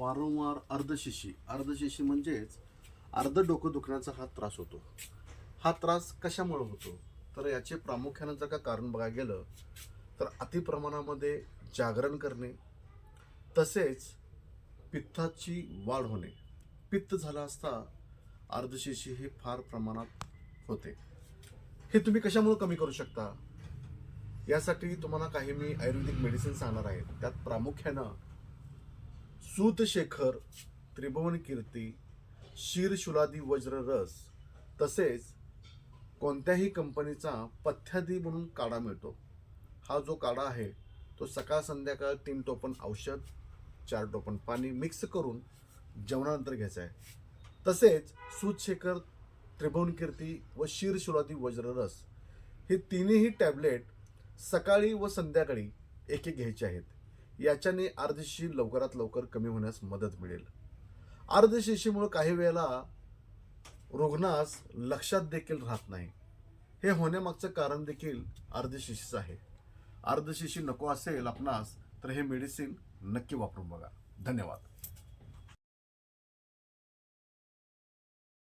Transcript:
वारंवार अर्धशिशी. अर्धशिशी म्हणजेच अर्ध डोकं दुखण्याचा हा त्रास होतो. हा त्रास कशामुळे होतो? तर याचे प्रामुख्यानं जर का कारण बघायला गेलं तर अतिप्रमाणामध्ये जागरण करणे तसेच पित्ताची वाढ होणे. पित्त झाला असता अर्धशिशी हे फार प्रमाणात होते. हे तुम्ही कशामुळे कमी करू शकता? यासाठी तुम्हाला काही मी आयुर्वेदिक मेडिसिन सांगणार आहे. त्यात प्रामुख्यानं सूतशेखर त्रिभुवन कीर्ती शीरशुलादी वज्र रस तसेच कोणत्याही कंपनीचा पथ्यादी म्हणून काढा मिळतो. हा जो काढा आहे तो सकाळ संध्याकाळ तीन टोपण औषध चार टोपण पाणी मिक्स करून जेवणानंतर घ्यायचा आहे. तसेच सूतशेखर त्रिभुवन कीर्ती व शीरशुलादी वज्ररस हे तिन्ही टॅबलेट सकाळी व संध्याकाळी एक एक घ्यायचे आहेत. याच्याने अर्धशिशी लवकरात लवकर कमी होण्यास मदत मिळेल. अर्धशिशीमुळं काही वेळेला रुग्णास लक्षात देखील राहत नाही. हे होण्यामागचं कारण देखील अर्धशिशीच आहे. अर्धशिशी नको असेल आपणास तर हे मेडिसिन नक्की वापरून बघा. धन्यवाद.